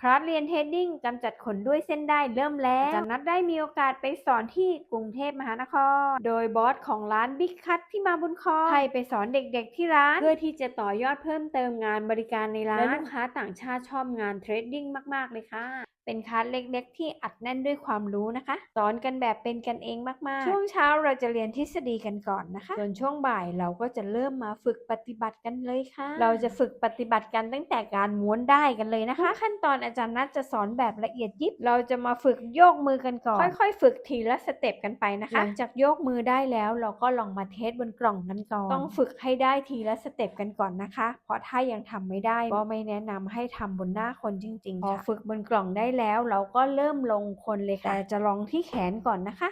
คลาสเรียนเทรดดิ้งกำจัดขนด้วยเส้นได้เริ่มแล้วจารย์นัดได้มีโอกาสไปสอนที่กรุงเทพมหานคร โดยบอสของร้านบิ๊กคัทพี่มาบุญคอให้ไปสอนเด็กๆที่ร้าน เพื่อที่จะต่อยอดเพิ่มเติมงานบริการในร้านและลูกค้าต่างชาติชอบงานเทรดดิ้งมากๆเลยค่ะ เป็นคลาสเล็กๆ ที่อัดแน่นด้วยความรู้นะคะ สอนกันแบบเป็นกันเองมากๆ ช่วงเช้าเราจะเรียนทฤษฎีกันก่อนนะคะ ส่วนช่วงบ่ายเราก็จะเริ่มมาฝึกปฏิบัติกันเลยค่ะ เราจะฝึกปฏิบัติกันตั้งแต่การม้วนได้กันเลยนะคะ ขั้นตอนอาจารย์นัทจะสอนแบบละเอียดยิบ เราจะมาฝึกโยกมือกันก่อน ค่อยๆ ฝึกทีละสเต็ปกันไปนะคะ หลังจากโยกมือได้แล้วเราก็ลองมาเทสบนกล่องกันก่อน ต้องฝึกให้ได้ทีละสเต็ปกันก่อนนะคะ เพราะถ้ายังทำไม่ได้ก็ไม่แนะนำให้ทำบนหน้าคนจริงๆพอฝึกบนกล่องได้แล้วเราก็เริ่มลงคนเลยค่ะแต่จะลองที่แขนก่อนนะคะ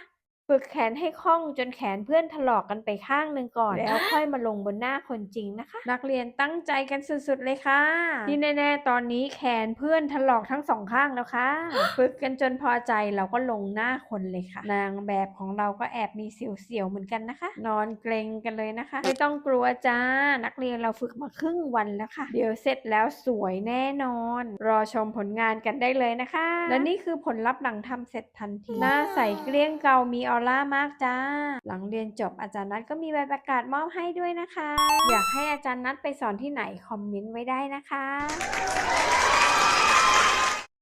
ฝึกแขนให้คล่องจนแขนเพื่อนถลอกกันไปข้างหนึ่งก่อน แล้วค่อยมาลงบนหน้าคนจริงนะคะ นักเรียนตั้งใจกันสุดๆเลยค่ะที่แน่ๆตอนนี้แขนเพื่อนถลอกทั้งสองข้างแล้วค่ะ ฝึกกันจนพอใจเราก็ลงหน้าคนเลยค่ะ นางแบบของเราก็แอบมีเสียวๆเหมือนกันนะคะ นอนเกรงกันเลยนะคะ ไม่ต้องกลัวจ้านักเรียนเราฝึกมาครึ่งวันแล้วค่ะ เดี๋ยวเสร็จแล้วสวยแน่นอน รอชมผลงานกันได้เลยนะคะ และนี่คือผลลัพธ์หลังทำเสร็จทันทีหน้าใสเกลี้ยงเกลามีออร่ามากจ้า หลังเรียนจบอาจารย์นัทก็มีใบประกาศมอบให้ด้วยนะคะ อยากให้อาจารย์นัทไปสอนที่ไหนคอมเมนต์ไว้ได้นะคะ